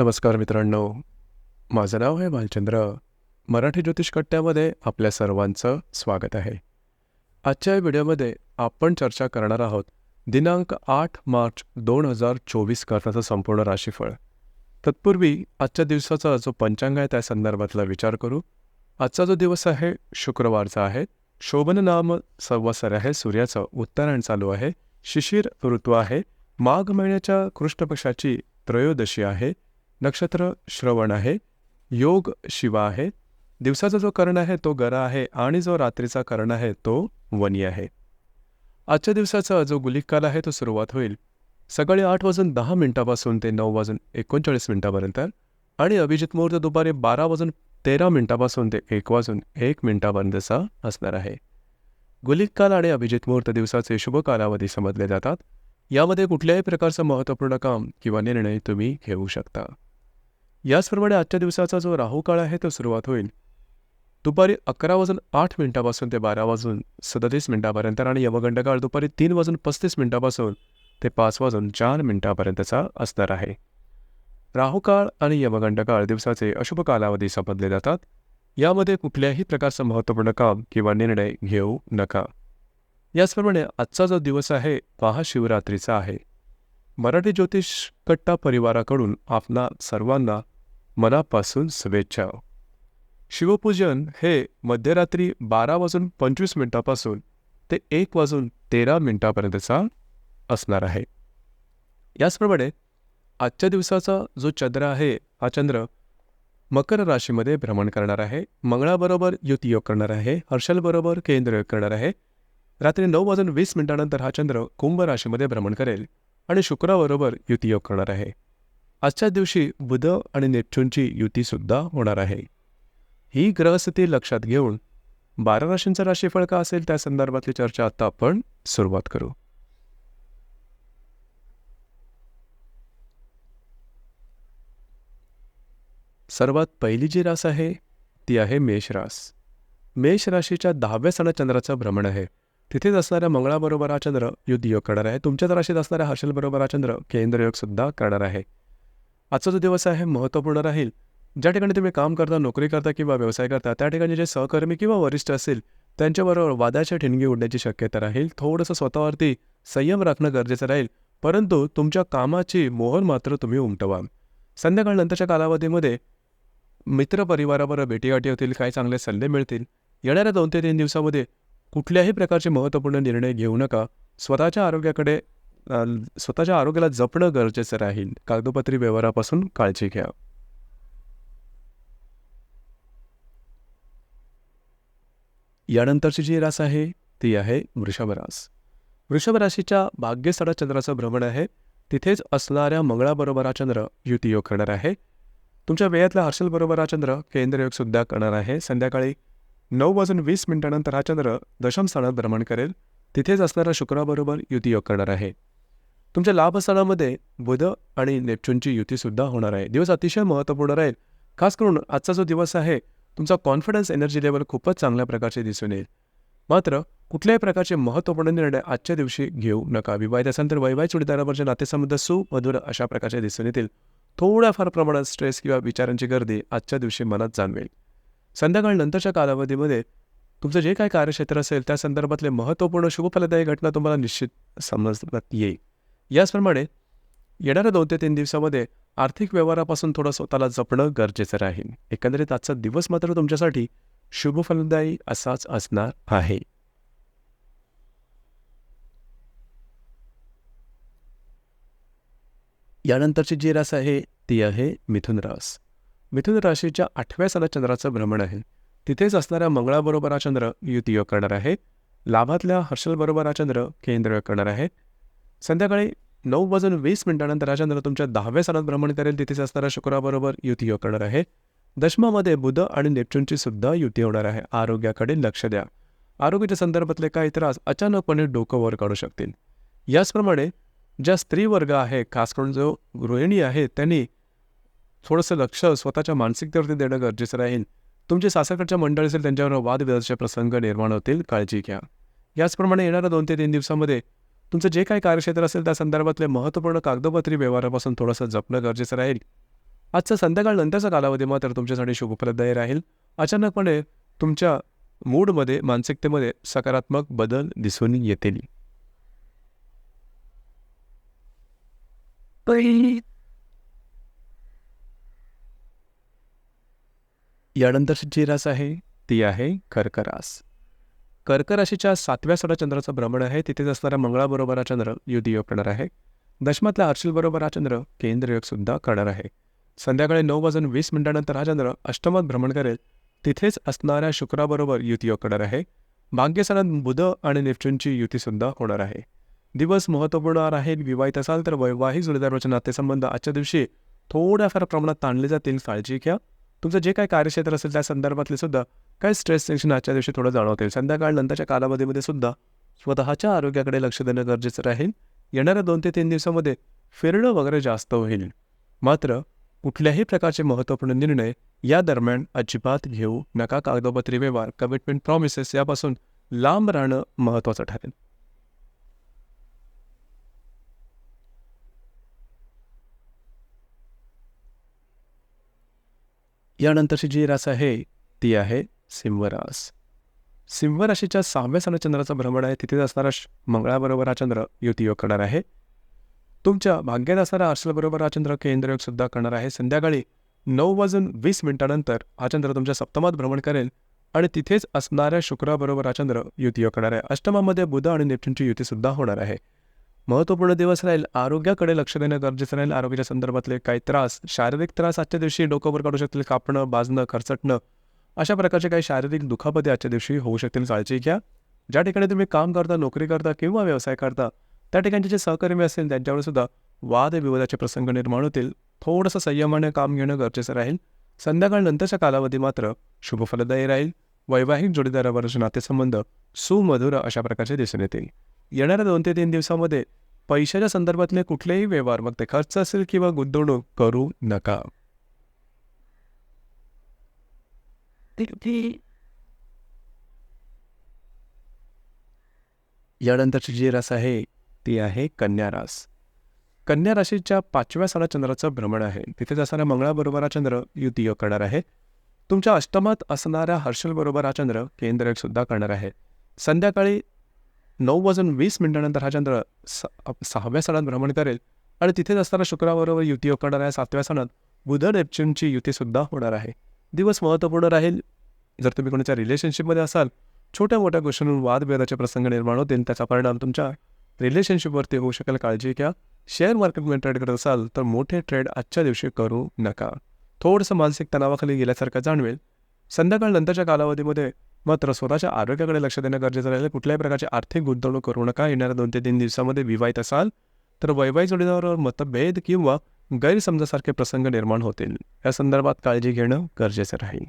नमस्कार मित्रांनो. माझं नाव आहे भालचंद्र मराठी ज्योतिष कट्ट्यामध्ये आपल्या सर्वांचं स्वागत आहे. आजच्या या व्हिडिओमध्ये आपण चर्चा करणार आहोत दिनांक आठ मार्च दोन हजार चोवीस करण्याचं संपूर्ण राशीफळ. तत्पूर्वी आजच्या दिवसाचा जो पंचांग आहे त्या संदर्भातला विचार करू. आजचा जो दिवस आहे शुक्रवारचा आहे. शोभन नाम संवत्सर आहे सूर्याचं उत्तरायण चालू आहे. शिशिर ऋतू आहे. माघ महिन्याच्या कृष्णपक्षाची त्रयोदशी आहे. नक्षत्र श्रवण आहे योग शिवा आहे दिवसाचा जो कर्ण आहे तो गरा आहे आणि जो रात्रीचा कर्ण आहे तो वनी आहे. आजच्या दिवसाचा जो गुलिककाल आहे तो सुरुवात होईल सकाळी आठ वाजून दहा मिनिटापासून ते नऊ वाजून एकोणचाळीस मिनिटापर्यंत आणि अभिजित मुहूर्त दुपारी बारा वाजून तेरा मिनिटापासून ते एक वाजून एक मिनिटापर्यंतचा असणार आहे. गुलिक काल आणि अभिजित मुहूर्त दिवसाचे शुभ कालावधी समजले जातात. यामध्ये कुठल्याही प्रकारचं महत्त्वपूर्ण काम किंवा निर्णय तुम्ही घेऊ शकता. याचप्रमाणे आजच्या दिवसाचा जो राहूकाळ आहे तो सुरुवात होईल. दुपारी अकरा वाजून आठ मिनिटापासून ते बारा वाजून सदतीस मिनिटापर्यंत आणि यमगंडकाळ दुपारी तीन वाजून पस्तीस मिनिटापासून ते पाच वाजून चार मिनिटापर्यंतचा असणार आहे. राहुकाळ आणि यमगंडकाळ दिवसाचे अशुभ कालावधी समजले जातात. यामध्ये कुठल्याही प्रकारचं महत्त्वपूर्ण काम किंवा निर्णय घेऊ नका. याचप्रमाणे आजचा जो दिवस आहे महाशिवरात्रीचा आहे. मराठी ज्योतिष कट्टा परिवाराकडून आपणा सर्वांना मनापासून शुभेच्छा. शिवपूजन हे मध्यरात्री बारा वाजून पंचवीस मिनिटापासून ते एक वाजून तेरा मिनिटापर्यंतचा असणार आहे. याचप्रमाणे आजच्या दिवसाचा जो चंद्र आहे हा चंद्र मकर राशीमध्ये भ्रमण करणार आहे मंगळाबरोबर युतियोग करणार आहे हर्षलबरोबर केंद्रयोग करणार आहे. रात्री नऊ वाजून वीस मिनिटानंतर हा चंद्र कुंभ राशीमध्ये भ्रमण करेल आणि शुक्राबरोबर युतियोग करणार आहे. आजच्या दिवशी बुध आणि नेपच्यूनची युतीसुद्धा होणार आहे. ही ग्रहस्थिती लक्षात घेऊन बारा राशींचं राशीफळ का असेल त्या संदर्भातली चर्चा आता आपण सुरुवात करू. सर्वात पहिली जी रास आहे ती आहे मेष रास. मेष राशीच्या दहाव्या सण चंद्राचं भ्रमण आहे. तिथेच असणाऱ्या मंगळाबरोबर हा चंद्र युद्धयोग करणार आहे. तुमच्याच राशीत असणाऱ्या हर्षलबरोबर हा चंद्र केंद्रयोग सुद्धा करणार आहे. आजचा जो दिवस आहे महत्त्वपूर्ण राहील. ज्या ठिकाणी तुम्ही काम करता नोकरी करता किंवा व्यवसाय करता त्या ठिकाणी जे सहकर्मी किंवा वरिष्ठ असतील त्यांच्याबरोबर वादाच्या ठिणगी उडण्याची शक्यता राहील. थोडंसं स्वतःवरती संयम राखणं गरजेचं राहील. परंतु तुमच्या कामाची मोहर मात्र तुम्ही उमटवा. संध्याकाळनंतरच्या कालावधीमध्ये मित्रपरिवाराबरोबर भेटीगाठी होतील काही चांगले सल्ले मिळतील. येणाऱ्या दोन ते तीन दिवसामध्ये कुठल्याही प्रकारचे महत्त्वपूर्ण निर्णय घेऊ नका. स्वतःच्या आरोग्याकडे स्वतःच्या आरोग्याला जपणं गरजेचं राहील. कागदोपत्री व्यवहारापासून काळजी घ्या. यानंतरची जी रास आहे ती आहे वृषभ रास. वृषभ राशीच्या भाग्यस्थळात चंद्राचं भ्रमण आहे. तिथेच असणाऱ्या मंगळाबरोबर हा चंद्र युतीयोग करणार आहे. तुमच्या वेळातल्या हर्षलबरोबर हा चंद्र केंद्रयोग सुद्धा करणार आहे. संध्याकाळी नऊ वाजून वीस मिनिटानंतर हा चंद्र दशम स्थानात भ्रमण करेल. तिथेच असणारा शुक्राबरोबर युतीयोग करणार आहे. तुमच्या लाभस्थानामध्ये बुध आणि नेपच्यूनची युतीसुद्धा होणार आहे. दिवस अतिशय महत्त्वपूर्ण राहील. खास करून आजचा जो दिवस आहे तुमचा कॉन्फिडन्स एनर्जी लेवल खूपच चांगल्या प्रकारचे दिसून येईल. मात्र कुठल्याही प्रकारचे महत्त्वपूर्ण निर्णय आजच्या दिवशी घेऊ नका. विवाहित असेल तर वैवाहिक जोडीदारावरचे नातेसंबंध सुमधुर अशा प्रकारचे दिसून येतील. थोड्याफार प्रमाणात स्ट्रेस किंवा विचारांची गर्दी आजच्या दिवशी मनात जाणवेल. संध्याकाळ नंतरच्या कालावधीमध्ये तुमचं जे काही कार्यक्षेत्र असेल त्या संदर्भातले महत्त्वपूर्ण शुभफलदायी घटना तुम्हाला निश्चित समजण्यात येईल. याचप्रमाणे येणाऱ्या दोन ते तीन दिवसामध्ये आर्थिक व्यवहारापासून थोडं स्वतःला जपणं गरजेचं राहील. एकंदरीत आजचा दिवस मात्र तुमच्यासाठी शुभफलदायी असाच असणार आहे. यानंतरची जी रास आहे ती आहे मिथुन रास. मिथुन राशीच्या आठव्या सालात चंद्राचं भ्रमण आहे. तिथेच असणाऱ्या मंगळाबरोबर हा चंद्र युतियोग करणार आहे. लाभातल्या हर्षलबरोबर हा चंद्र केंद्रयोग करणार आहे. संध्याकाळी नऊ वाजून वीस मिनिटानंतर हा तुमच्या दहाव्या सालात भ्रमण करेल. तिथेच असणाऱ्या शुक्राबरोबर युती करणार आहे. दशमामध्ये बुध आणि नेपच्यूनची सुद्धा युती होणार आहे. आरोग्याकडे लक्ष द्या. आरोग्याच्या संदर्भातले काही त्रास अचानकपणे डोकं वर काढू शकतील. याचप्रमाणे ज्या स्त्री वर्ग आहे खास करून जो गृहिणी आहे त्यांनी थोडंसं लक्ष स्वतःच्या मानसिकतेवरती देणं गरजेचं राहील. तुमचे सासरकडच्या मंडळी असेल त्यांच्यावर वादविवादाचे प्रसंग निर्माण होतील. काळजी घ्या. याचप्रमाणे येणाऱ्या दोन ते तीन दिवसामध्ये तुमचं जे काही कार्यक्षेत्र असेल त्या संदर्भातले महत्त्वपूर्ण कागदोपत्री व्यवहारापासून थोडंसं जपणं गरजेचं राहील. आजचा संध्याकाळ नंतरचा कालावधी मात्र तुमच्यासाठी शुभप्रदायी राहील. अचानकपणे तुमच्या मूडमध्ये मानसिकतेमध्ये सकारात्मक बदल दिसून येतील. यानंतरची जी रास आहे ती आहे कर्क कर्कराशीच्या कर्क राशीच्या सातव्या सडा चंद्राचं भ्रमण आहे. तिथेच असणाऱ्या मंगळाबरोबर हा चंद्र युती करणार आहे. दशमातला हर्षिलबरोबर हा चंद्र केंद्रयोगसुद्धा करणार आहे. संध्याकाळी नऊ वाजून वीस मिनिटानंतर हा चंद्र अष्टमात भ्रमण करेल. तिथेच असणाऱ्या शुक्राबरोबर युतीयोग करणार आहे. भाग्यसनात बुध आणि नेपच्यूनची युतीसुद्धा होणार आहे. दिवस महत्त्वपूर्ण राहील विवाहित असाल तर वैवाहिक जोडीदाराचे नातेसंबंध आजच्या दिवशी थोड्याफार प्रमाणात ताणले जातील. काळजी घ्या. तुमचं जे काही कार्यक्षेत्र असेल त्या संदर्भातले सुद्धा काय स्ट्रेस टेन्शन आजच्या दिवशी थोडं जाणवतील? संध्याकाळ नंतरच्या कालावधीमध्ये सुद्धा स्वतःच्या आरोग्याकडे लक्ष देणं गरजेचं राहील. येणाऱ्या दोन ते तीन दिवसामध्ये फिरणं वगैरे जास्त होईल. मात्र कुठल्याही प्रकारचे महत्त्वपूर्ण निर्णय या दरम्यान अजिबात घेऊ नका. कागदोपत्री व्यवहार कमिटमेंट प्रॉमिसेस यापासून लांब राहणं महत्त्वाचं ठरेल. यानंतरची जी रास आहे ती आहे सिंहरास सिंहराशीच्या सहाव्या सण चंद्राचं भ्रमण आहे. तिथेच असणारा मंगळाबरोबर हा चंद्र युतीयोग करणार आहे. तुमच्या भाग्यात असणारा अर्शलबरोबर हा चंद्र केंद्रयोग सुद्धा करणार आहे. संध्याकाळी नऊ वाजून वीस मिनिटानंतर हा चंद्र तुमच्या सप्तमात भ्रमण करेल आणि तिथेच असणाऱ्या शुक्राबरोबर हा चंद्र युतीयोग करणार आहे. अष्टमामध्ये बुध आणि नेपच्यूनची युतीसुद्धा होणार आहे. महत्त्वपूर्ण दिवस राहील. आरोग्याकडे लक्ष देणं गरजेचं राहील. आरोग्याच्या संदर्भातले काही त्रास शारीरिक त्रास आजच्या दिवशी डोक्यावर काढू शकतील. कापणं बाजणं खरचटणं अशा प्रकारचे काही शारीरिक दुखापती आजच्या दिवशी होऊ शकतील काळजी घ्या. ज्या ठिकाणी तुम्ही काम करता नोकरी करता किंवा व्यवसाय करता त्या ठिकाणचे जे सहकर्मी असतील त्यांच्यावर सुद्धा वादविवादाचे प्रसंग निर्माण होतील. थोडंसं संयमाने काम घेणं गरजेचं राहील. संध्याकाळनंतरचा कालावधी मात्र शुभफलदायी राहील. वैवाहिक जोडीदारावरचे नातेसंबंध सुमधुर अशा प्रकारचे दिसून येतील. येणाऱ्या दोन ते तीन दिवसामध्ये पैशाच्या संदर्भातले कुठलेही व्यवहार मग ते खर्च असेल किंवा गुंतवणूक करू नका. यानंतरची जी रास आहे ती आहे कन्या रास. कन्या राशीच्या पाचव्या साला चंद्राचं भ्रमण आहे. तिथेच असणाऱ्या मंगळाबरोबर हा चंद्र युती योग करणार आहे. तुमच्या अष्टमात असणाऱ्या हर्षलबरोबर हा चंद्र केंद्र सुद्धा करणार आहे. संध्याकाळी नऊ वाजून वीस मिनिटानंतर हा चंद्र सहाव्या सणात भ्रमण करेल आणि तिथेच असणाऱ्या शुक्राबरोबर युती योग करणार आहे. सातव्या सणात बुध नेपच्यूनची युतीसुद्धा होणार आहे. दिवस महत्त्वपूर्ण राहील. जर तुम्ही कोणाच्या रिलेशनशिपमध्ये असाल छोट्या मोठ्या गोष्टींवर वादभेदाचे प्रसंग निर्माण होतील त्याचा परिणाम तुमच्या रिलेशनशिपवरती होऊ शकेल. काळजी घ्या. शेअर मार्केटमध्ये ट्रेड करत असाल तर मोठे ट्रेड आजच्या दिवशी करू नका. थोडंसं मानसिक तणावाखाली गेल्यासारखं जाणवेल. संध्याकाळ नंतरच्या कालावधीमध्ये मात्र स्वतःच्या आरोग्याकडे लक्ष देणं गरजेचं राहील. कुठल्याही प्रकारची आर्थिक गुंतवणूक करू नका. येणाऱ्या दोन ते तीन दिवसामध्ये विवाहित असाल तर वैवाहिक जोडीदारावर मतभेद किंवा गैरसमजासारखे प्रसंग निर्माण होतील. या संदर्भात काळजी घेणं गरजेचं राहील.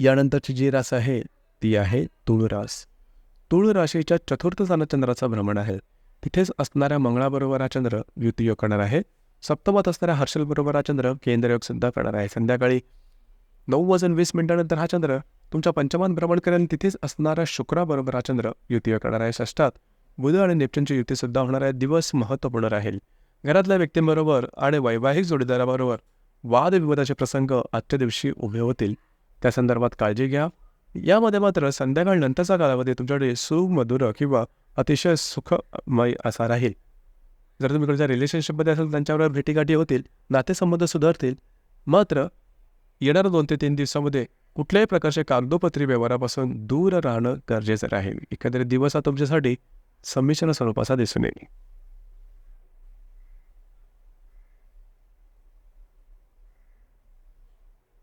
यानंतरची जी रास आहे ती आहे तुळ रास तुळ राशीच्या चतुर्थ स्थानात चंद्राचं भ्रमण आहे. तिथेच असणाऱ्या मंगळाबरोबर हा चंद्र युतीयोग करणार आहे. सप्तमात असणाऱ्या हर्षलबरोबर हा चंद्र केंद्रयोग सुद्धा करणार आहे. संध्याकाळी नऊ वाजून वीस मिनिटानंतर हा चंद्र तुमच्या पंचमान भ्रमण करेल तिथेच असणाऱ्या शुक्राबरोबर हा चंद्र युतीयोग करणार आहे षष्टात बुध आणि नेपच्यूनची युतीसुद्धा होणार आहे. दिवस महत्त्वपूर्ण राहील. घरातल्या व्यक्तींबरोबर आणि वैवाहिक जोडीदाराबरोबर वादविवादाचे प्रसंग आजच्या दिवशी उभे होतील. त्या संदर्भात काळजी घ्या. यामध्ये मात्र संध्याकाळ नंतरचा कालावधी तुमच्याकडे सुमधुर किंवा अतिशय सुखमय असा राहील. जर तुम्ही कोणत्या रिलेशनशिपमध्ये असाल त्यांच्याबरोबर भेटीगाठी होतील नातेसंबंध सुधारतील. मात्र येणाऱ्या दोन ते तीन दिवसामध्ये कुठल्याही प्रकारच्या कागदोपत्री व्यवहारापासून दूर राहणं गरजेचं राहील. एकंदरीत दिवस हा तुमच्यासाठी संमिश्रण स्वरूपाचा दिसून येईल.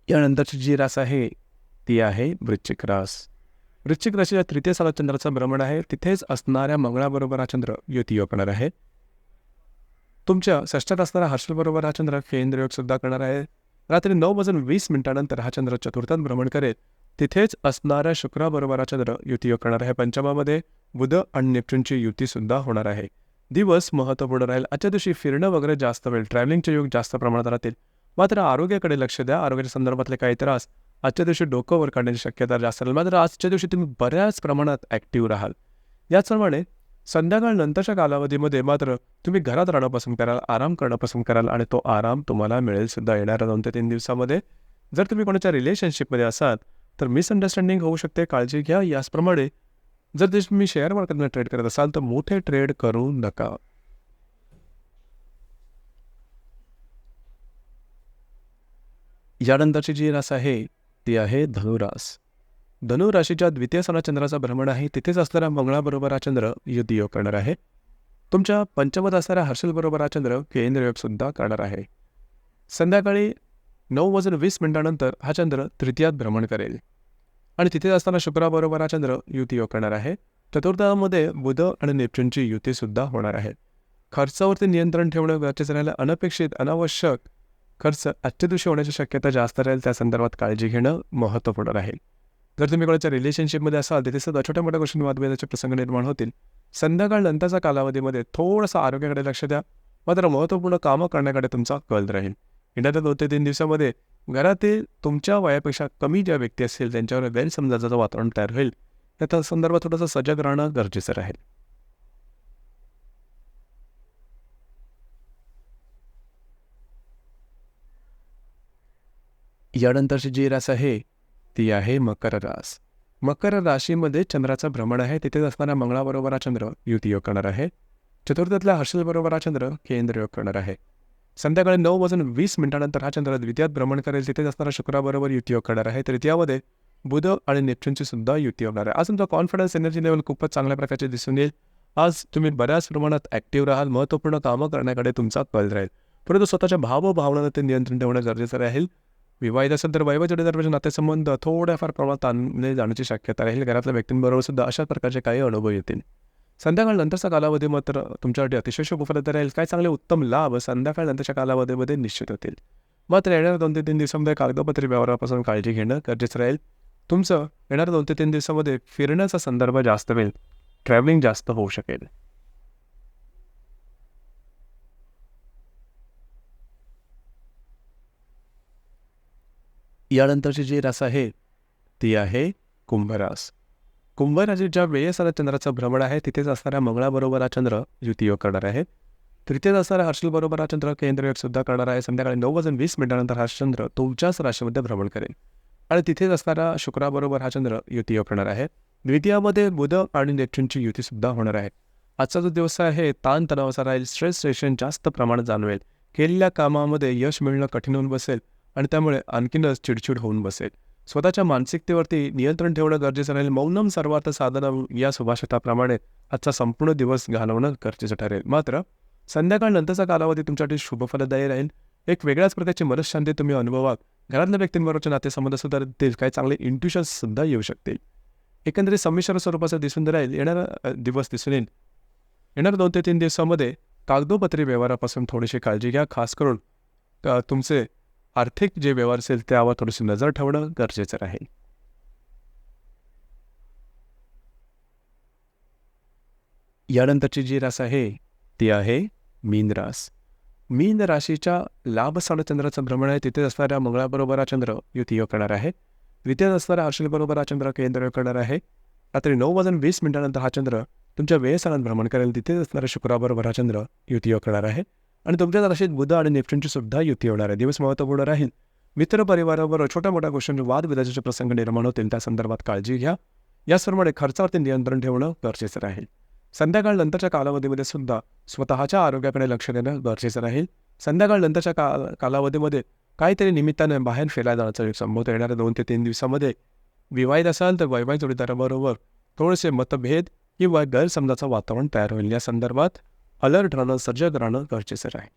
यानंतरची जी रास आहे ती आहे वृश्चिक रास. वृश्चिक राशीच्या तृतीय साला चंद्राचं भ्रमण आहे. तिथेच असणाऱ्या मंगळाबरोबर हा चंद्र युतीयोग करणार आहे. तुमच्या षष्ठात असणाऱ्या हर्षलबरोबर हा चंद्र केंद्रयोग सुद्धा करणार आहे. रात्री नऊ वाजून वीस मिनिटानंतर हा चंद्र चतुर्थात भ्रमण करेल. तिथेच असणाऱ्या शुक्राबरोबर हा चंद्र युती करणार आहे. पंचमामध्ये बुध आणि नेपच्यूनची युतीसुद्धा होणार आहे. दिवस महत्त्वपूर्ण राहील. आजच्या दिवशी फिरणं वगैरे जास्त वेळ ट्रॅव्हलिंगचे योग जास्त प्रमाणात राहतील. मात्र आरोग्याकडे लक्ष द्या. आरोग्याच्या संदर्भातले काही त्रास आजच्या दिवशी डोकं वर काढण्याची शक्यता जास्त राहील. मात्र आजच्या दिवशी तुम्ही बऱ्याच प्रमाणात ॲक्टिव्ह राहाल. याचप्रमाणे संध्याकाळ नंतरच्या कालावधीमध्ये मात्र तुम्ही घरात राहणं पसंत कराल आराम करणं पसंत कराल आणि तो आराम तुम्हाला मिळेल सुद्धा येणाऱ्या दोन ते तीन दिवसामध्ये जर तुम्ही कोणाच्या रिलेशनशिपमध्ये असाल तर मिसअंडरस्टँडिंग होऊ शकते काळजी घ्या. याचप्रमाणे जर ते तुम्ही शेअर मार्केटमध्ये ट्रेड करत असाल तर मोठे ट्रेड करू नका. यानंतरची जी रास आहे ती आहे धनुरास. धनुराशीच्या द्वितीय सणा चंद्राचा भ्रमण आहे. तिथेच असणाऱ्या मंगळाबरोबर हा चंद्र युद्धयोग करणार आहे. तुमच्या पंचमत असणाऱ्या हर्षलबरोबर हा चंद्र केंद्रयोगसुद्धा करणार आहे. संध्याकाळी नऊ वाजून वीस मिनिटानंतर हा चंद्र तृतीयात भ्रमण करेल. आणि तिथेच असताना शुक्राबरोबर हा चंद्र युतीयोग करणार आहे. चतुर्थामध्ये बुध आणि नेपच्यूनची युतीसुद्धा होणार आहे. खर्चावरती नियंत्रण ठेवणं गरजेचं राहिलं. अनपेक्षित अनावश्यक खर्च आजच्या दिवशी होण्याची शक्यता जास्त राहील. त्या संदर्भात काळजी घेणं महत्त्वपूर्ण राहील. जर तुम्ही कोणाच्या रिलेशनशिपमध्ये असाल तिथे सुद्धा छोट्या मोठ्या गोष्टी वादविवादाचे प्रसंग निर्माण होतील. संध्याकाळ नंतरच्या कालावधीमध्ये थोडंसं आरोग्याकडे लक्ष द्या. मात्र महत्त्वपूर्ण कामं करण्याकडे तुमचा कल राहील. येणाऱ्या दोन ते तीन दिवसामध्ये घरातील तुमच्या वयापेक्षा कमी ज्या व्यक्ती असतील त्यांच्यावर गैरसमजाचं वातावरण तयार होईल. त्या संदर्भात थोडंसं सजग राहणं गरजेचं राहील. यानंतरची जी रास आहे ती आहे मकर रास. मकर राशीमध्ये चंद्राचं भ्रमण आहे. तिथेच असणाऱ्या मंगळाबरोबर हा चंद्र युती योग करणार आहे. चतुर्थातल्या हर्षलबरोबर हा चंद्र केंद्र योग करणार आहे. संध्याकाळी नऊ वाजून वीस मिनिटानंतर हा चंद्र द्वितीयात भ्रमण करेल. तिथेच असणारा शुक्राबरोबर युती योग करणार आहे. तृतीयामध्ये बुध आणि नेपच्यूनची सुद्धा युती होणार आहे. आज तुमचा कॉन्फिडन्स एनर्जी लेवल खूपच चांगल्या प्रकारचे दिसून येईल. आज तुम्ही बऱ्याच प्रमाणात ॲक्टिव्ह राहाल. महत्त्वपूर्ण कामं करण्याकडे तुमचा कल राहील. परंतु स्वतःच्या भावभावनांना ते नियंत्रण ठेवणं गरजेचं राहील. विवाहित असेल तर वैवाहिक जोडीदाराचे नातेसंबंध थोड्याफार प्रमाणात ताणले जाण्याची शक्यता राहील. घरातल्या व्यक्तींबरोबर सुद्धा अशा प्रकारचे काही अनुभव येतील. संध्याकाळ नंतरचा कालावधी मात्र तुमच्यासाठी अतिशय शुभफलत राहील. काय चांगले उत्तम लाभ संध्याकाळ नंतरच्या कालावधीमध्ये निश्चित होतील. मात्र येणाऱ्या दोन ते तीन दिवसामध्ये कागदपत्री व्यवहारापासून काळजी घेणं गरजेचं राहील. तुमचं येणाऱ्या दोन ते तीन दिवसामध्ये फिरण्याचा संदर्भ जास्त होईल. ट्रॅव्हलिंग जास्त होऊ शकेल. यानंतरची जी रास आहे ती आहे कुंभरास. कुंभराशीच्या वेळेस चंद्राचं भ्रमण आहे तिथेच असणाऱ्या मंगळाबरोबर हा चंद्र युतीयोग करणार आहे. तृतीयच असणाऱ्या हर्षलबरोबर हा चंद्र केंद्रयोग सुद्धा करणार आहे. संध्याकाळी नऊ वाजून वीस मिनिटानंतर हा चंद्र तुमच्याच राशीमध्ये भ्रमण करेल. आणि तिथेच असणारा शुक्राबरोबर हा चंद्र युतीयोग करणार आहे. द्वितीयामध्ये बुध आणि नेपच्यूनची युतीसुद्धा होणार आहे. आजचा जो दिवस आहे ताणतणावाचा राहील. स्ट्रेस रेशन जास्त प्रमाणात जाणवेल. केलेल्या कामामध्ये यश मिळणं कठीण होऊन बसेल. आणि त्यामुळे आणखीनच चिडचिड होऊन बसेल. स्वतःच्या मानसिकतेवरती नियंत्रण ठेवणं गरजेचं राहील. मौनम सर्वार्थ साधन या सुभाषिताप्रमाणे आजचा संपूर्ण दिवस घालवणं गरजेचं ठरेल. मात्र संध्याकाळ नंतरचा कालावधी तुमच्यासाठी शुभफलदायी राहील. एक वेगळ्याच प्रकारची मनशांती तुम्ही अनुभवा घरातल्या व्यक्तींबरोबरचे नातेसंबंध सुद्धा ते काही चांगले इंट्युशन्स सुद्धा येऊ शकतील. एकंदरीत संमिश्र स्वरूपाचं दिसून राहील. येणारा दिवस दिसून येईल. येणाऱ्या दोन ते तीन दिवसामध्ये कागदोपत्री व्यवहारापासून थोडीशी काळजी घ्या. खास करून तुमचे आर्थिक जे व्यवहार असेल त्यावर थोडीशी नजर ठेवणं गरजेचं राहील. यानंतरची जी रास आहे ती आहे मीन रास. मीन राशीच्या लाभ चंद्राचं भ्रमण आहे तिथे असणाऱ्या मंगळाबरोबर हा चंद्र युतीयोग करणार आहे. द्वितीय असणाऱ्या हर्षलबरोबर हा चंद्र केंद्र करणार आहे. रात्री नऊ वाजून वीस मिनिटानंतर हा चंद्र तुमच्या वेळेसानं भ्रमण करेल. तिथेच असणाऱ्या शुक्राबरोबर हा चंद्र युतीयोग करणार आहे. आणि तुमच्या राशीत बुध आणि नेपच्यूनची सुद्धा युती होणार आहे. दिवस महत्त्वपूर्ण राहील. मित्र परिवाराबरोबर छोट्या मोठ्या गोष्टींचे वादविवादाचे प्रसंग निर्माण होतील. त्या संदर्भात काळजी घ्या. याचप्रमाणे खर्चावरती नियंत्रण ठेवणं गरजेचं राहील. संध्याकाळ नंतरच्या कालावधीमध्ये सुद्धा स्वतःच्या आरोग्याकडे लक्ष देणं गरजेचं राहील. संध्याकाळ नंतरच्या का कालावधीमध्ये काहीतरी निमित्ताने बाहेर फिरायला जाण्याचा संभवत येणाऱ्या दोन ते तीन दिवसामध्ये विवाहित असाल तर वैवाहिक जोडीदाराबरोबर थोडेसे मतभेद किंवा गैरसमजाचं वातावरण तयार होईल. या संदर्भात अलर्ट राहणं सजग राहणं गरजेचं आहे.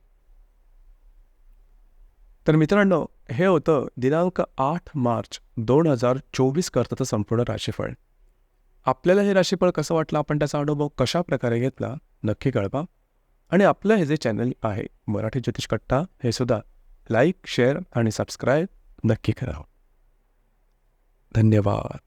तर मित्रांनो हे होतं दिनांक आठ मार्च दोन हजार चोवीस करताचं संपूर्ण राशीफळ. आपल्याला हे राशीफळ कसं वाटलं? आपण त्याचा अनुभव कशा प्रकारे घेतला? नक्की कळवा. आणि आपलं हे जे चॅनल आहे मराठी ज्योतिष कट्टा हे सुद्धा लाईक शेअर आणि सबस्क्राईब नक्की करा धन्यवाद.